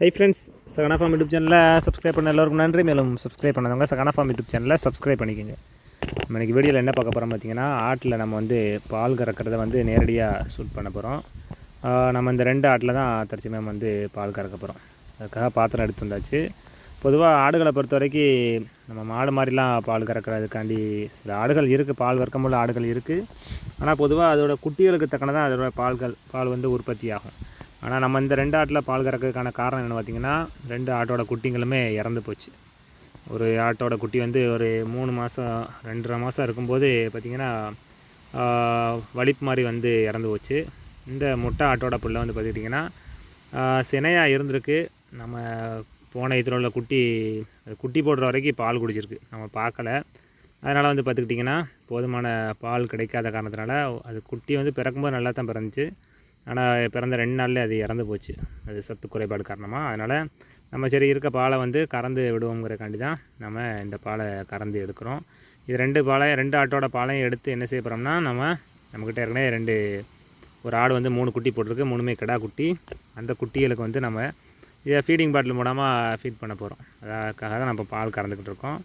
Hi friends Sagana farm YouTube சேனலில் subscribe பண்ண எல்லாருக்கும் நன்றி. மேலும் சப்ஸ்கிரைப் பண்ணாதவங்க சகனா ஃபார்ம் யூடியூப் சேனலில் சப்ஸ்கிரைப் பண்ணிக்கோங்க. நம்ம இன்றைக்கி வீடியோவில் என்ன பார்க்க போகிறோம் பார்த்தீங்கன்னா ஆட்டில் நம்ம வந்து பால் கறக்கிறத வந்து நேரடியாக ஷூட் பண்ண போகிறோம் நம்ம இந்த ரெண்டு ஆட்டில் தான் தற்சமயம் வந்து பால் கறக்க போகிறோம் அதுக்காக பாத்திரம் எடுத்து வந்தாச்சு. பொதுவாக ஆடுகளை பொறுத்த வரைக்கும் நம்ம மாடு மாதிரிலாம் பால் கறக்கிறதுக்காண்டி சில ஆடுகள் இருக்குது பால் வர்க்கமுள்ள ஆடுகள் இருக்குது ஆனால் பொதுவாக அதோட குட்டிகளுக்கு தக்கனதான் அதோட பால்கள் பால் வந்து உற்பத்தி ஆகும். ஆனால் நம்ம இந்த ரெண்டு ஆட்டில் பால் கறக்கிறதுக்கான காரணம் என்னென்னு பார்த்திங்கன்னா ரெண்டு ஆட்டோட குட்டிங்களுமே இறந்து போச்சு. ஒரு ஆட்டோட குட்டி வந்து ஒரு மூணு மாதம் ரெண்டரை மாதம் இருக்கும்போது பார்த்திங்கன்னா வலிப்பு மாதிரி வந்து இறந்து போச்சு. இந்த முட்டை ஆட்டோட புள்ள வந்து பார்த்துக்கிட்டிங்கன்னா சினையாக இருந்திருக்கு. நம்ம போன இதில் உள்ள குட்டி அது குட்டி போடுற வரைக்கும் பால் குடிச்சிருக்கு. நம்ம பார்க்கல அதனால் வந்து பார்த்துக்கிட்டிங்கன்னா போதுமான பால் கிடைக்காத காரணத்தினால அது குட்டி வந்து பிறக்கும்போது நல்லா தான் பிறந்துச்சு. ஆனால் பிறந்த ரெண்டு நாள்லேயே அது இறந்து போச்சு. அது சத்து குறைபாடு காரணமாக அதனால் நம்ம சரி இருக்க பாலை வந்து கறந்து விடுவோங்கிறக்காண்டி தான் நம்ம இந்த பாலை கறந்து எடுக்கிறோம். இது ரெண்டு பாலையும் ரெண்டு ஆட்டோட பாலையும் எடுத்து என்ன செய்ய போகிறோம்னா நம்ம நம்மக்கிட்ட ஏற்கனவே ரெண்டு ஒரு ஆடு வந்து மூணு குட்டி போட்டிருக்கு. மூணுமே கிடா குட்டி. அந்த குட்டிகளுக்கு வந்து நம்ம இதை ஃபீடிங் பாட்டில் மூலமாக ஃபீட் பண்ண போகிறோம் அதுக்காக தான் நம்ம பால் கறந்துக்கிட்டு இருக்கோம்.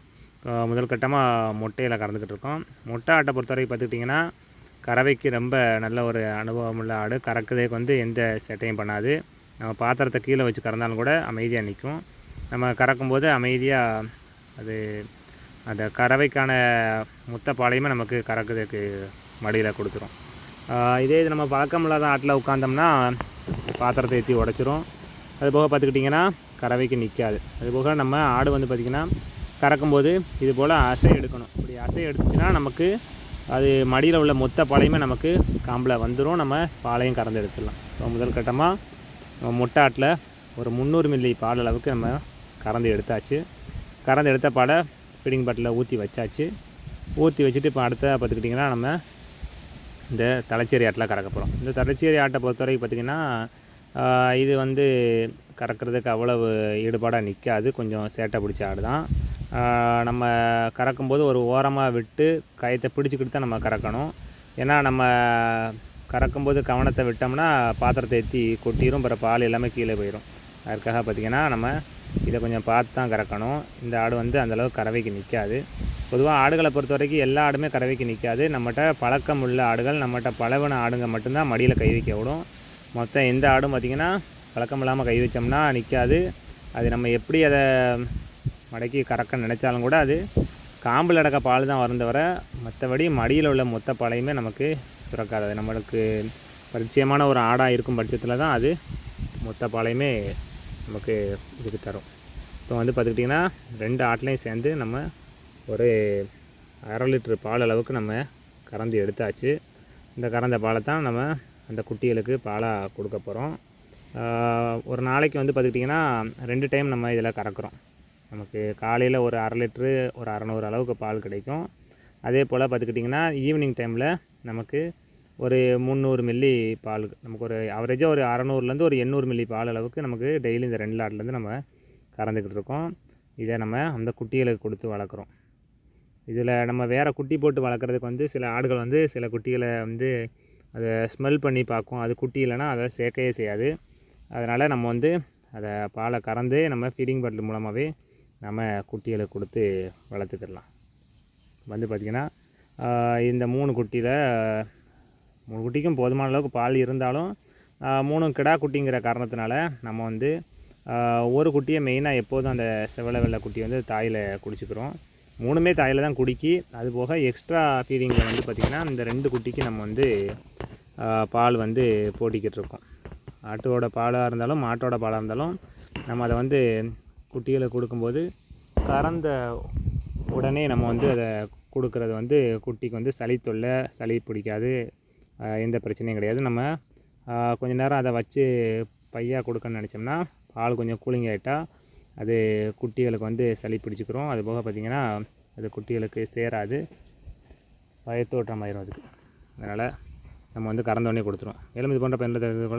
முதல் கட்டமாக முட்டையில் கறந்துக்கிட்டு இருக்கோம். மொட்டை ஆட்டை பொறுத்தவரைக்கும் பார்த்துக்கிட்டிங்கன்னா கறவைக்கு ரொம்ப நல்ல ஒரு அனுபவம் உள்ள ஆடு. கறக்கிறதுக்கு வந்து எந்த சேட்டையும் பண்ணாது. நம்ம பாத்திரத்தை கீழே வச்சு கறந்தாலும் கூட அமைதியாக நிற்கும் நம்ம கறக்கும்போது அமைதியாக அது அந்த கறவைக்கான முத்த பாலையுமே நமக்கு கறக்குறதுக்கு மடியில் கொடுத்துரும். இதே இது நம்ம பழக்கம் இல்லாத ஆட்டில் உட்காந்தோம்னா பாத்திரத்தை ஏற்றி உடச்சிரும். அது போக பார்த்துக்கிட்டிங்கன்னா கறவைக்கு நிற்காது அதுபோக நம்ம ஆடு வந்து பார்த்திங்கன்னா கறக்கும்போது இது போல் அசை எடுக்கணும். இப்படி அசை எடுத்துச்சுன்னா நமக்கு அது மடியில் உள்ள மொத்த பாலையுமே நமக்கு காம்பில் வந்துடும் நம்ம பாலையும் கறந்து எடுத்துடலாம். இப்போ முதல் கட்டமாக நம்ம முட்டாட்டில் ஒரு முந்நூறு மில்லி பால் அளவுக்கு நம்ம கறந்து எடுத்தாச்சு. கறந்து எடுத்த பாலை ஃபீடிங் பாட்டில் ஊற்றி வச்சாச்சு. ஊற்றி வச்சுட்டு இப்போ அடுத்த பார்த்துக்கிட்டிங்கன்னா நம்ம இந்த தலைச்சேரி ஆட்டில் கறக்க போகிறோம் இந்த தலைச்சேரி ஆட்டை பொறுத்த வரைக்கும் பார்த்திங்கன்னா இது வந்து கறக்கிறதுக்கு அவ்வளவு ஈடுபாடாக நிற்காது கொஞ்சம் சேட்டை பிடிச்ச ஆடு தான் நம்ம கறக்கும்போது ஒரு ஓரமாக விட்டு கயத்தை பிடிச்சிக்கிட்டு தான் நம்ம கறக்கணும். ஏன்னா நம்ம கறக்கும்போது கவனத்தை விட்டோம்னா பாத்திரத்தை ஏற்றி கொட்டிடும் பிற பால் எல்லாமே கீழே போயிடும் அதுக்காக பார்த்திங்கன்னா நம்ம இதை கொஞ்சம் பார்த்து தான் கறக்கணும். இந்த ஆடு வந்து அந்தளவுக்கு கறவைக்கு நிற்காது பொதுவாக ஆடுகளை பொறுத்த வரைக்கும் எல்லா ஆடுமே கறவைக்கு நிற்காது நம்மகிட்ட பழக்கம் உள்ள ஆடுகள் நம்மகிட்ட பழவின ஆடுங்க மட்டும்தான் மடியில் கை வைக்க விடும். மொத்தம் எந்த ஆடும் பார்த்திங்கன்னா பழக்கம் இல்லாமல் கை வச்சோம்னா நிற்காது அது நம்ம எப்படி அதை மடக்கி கறக்க நினச்சாலும் கூட அது காம்பில் அடக்க பால் தான் வரும் தவிர மற்றபடி மடியில் உள்ள மொத்த பாலையுமே நமக்கு சுரக்காது. நம்மளுக்கு பரிச்சயமான ஒரு ஆடாக இருக்கும் பட்சத்தில் தான் அது மொத்த பாலையுமே நமக்கு இதுக்கு தரும். இப்போ வந்து பார்த்துக்கிட்டிங்கன்னா ரெண்டு ஆட்லையும் சேர்ந்து நம்ம ஒரு அரை லிட்ரு பால் அளவுக்கு நம்ம கறந்து எடுத்தாச்சு. இந்த கறந்த பாலை தான் நம்ம அந்த குட்டிகளுக்கு பாலாக கொடுக்க போகிறோம் ஒரு நாளைக்கு வந்து பார்த்துக்கிட்டிங்கன்னா ரெண்டு டைம் நம்ம இதில் கறக்குறோம். நமக்கு காலையில் ஒரு அரை லிட்ரு ஒரு அறநூறு அளவுக்கு பால் கிடைக்கும். அதே போல் பார்த்துக்கிட்டிங்கன்னா ஈவினிங் டைமில் நமக்கு ஒரு முந்நூறு மில்லி பால் நமக்கு ஒரு அவரேஜாக ஒரு அறநூறுலேருந்து ஒரு எண்ணூறு மில்லி பால் அளவுக்கு நமக்கு டெய்லி இந்த ரெண்டு லாட்லேருந்து நம்ம கறந்துக்கிட்டு இருக்கோம். இதை நம்ம அந்த குட்டிகளுக்கு கொடுத்து வளர்க்குறோம். இதில் நம்ம வேறு குட்டி போட்டு வளர்க்குறதுக்கு வந்து சில ஆடுகள் வந்து சில குட்டிகளை வந்து அதை ஸ்மெல் பண்ணி பார்க்கும். அது குட்டி இல்லைன்னா அதை சேர்க்கவே செய்யாது. அதனால் நம்ம வந்து அதை பாலை கறந்து நம்ம ஃபீடிங் பாட்டில் மூலமாகவே நம்ம குட்டிகளை கொடுத்து வளர்த்துக்கிடலாம். வந்து பார்த்திங்கன்னா இந்த மூணு குட்டியில் மூணு குட்டிக்கும் போதுமான அளவுக்கு பால் இருந்தாலும் மூணு கிடா குட்டிங்கிற காரணத்தினால நம்ம வந்து ஒரு குட்டியை மெயினாக எப்போதும் அந்த செவலை வெள்ளை குட்டி வந்து தாயில் குடிச்சிக்கிறோம். மூணுமே தாயில் தான் குடிக்கி அது போக எக்ஸ்ட்ரா ஃபீடிங்கில் வந்து பார்த்திங்கன்னா இந்த ரெண்டு குட்டிக்கு நம்ம வந்து பால் வந்து போட்டிக்கிட்டு இருக்கோம். ஆட்டோட பாலாக இருந்தாலும் மாட்டோட பாலாக இருந்தாலும் நம்ம அதை வந்து குட்டிகளை கொடுக்கும்போது கறந்த உடனே நம்ம வந்து அதை கொடுக்குறது வந்து குட்டிக்கு வந்து சளி தொல்லை சளி பிடிக்காது எந்த பிரச்சனையும் கிடையாது. நம்ம கொஞ்ச நேரம் அதை வச்சு பையாக கொடுக்கணும்னு நினச்சோம்னா பால் கொஞ்சம் கூலிங் ஆகிட்டால் அது குட்டிகளுக்கு வந்து சளி பிடிச்சிக்கிறோம் அது போக பார்த்திங்கன்னா அது குட்டிகளுக்கு சேராது. பயத்தோட்டம் ஆயிரும் அதுக்கு. அதனால் நம்ம வந்து கறந்தோடனே கொடுத்துருவோம். மேலும் இது போன்ற பயனுள்ள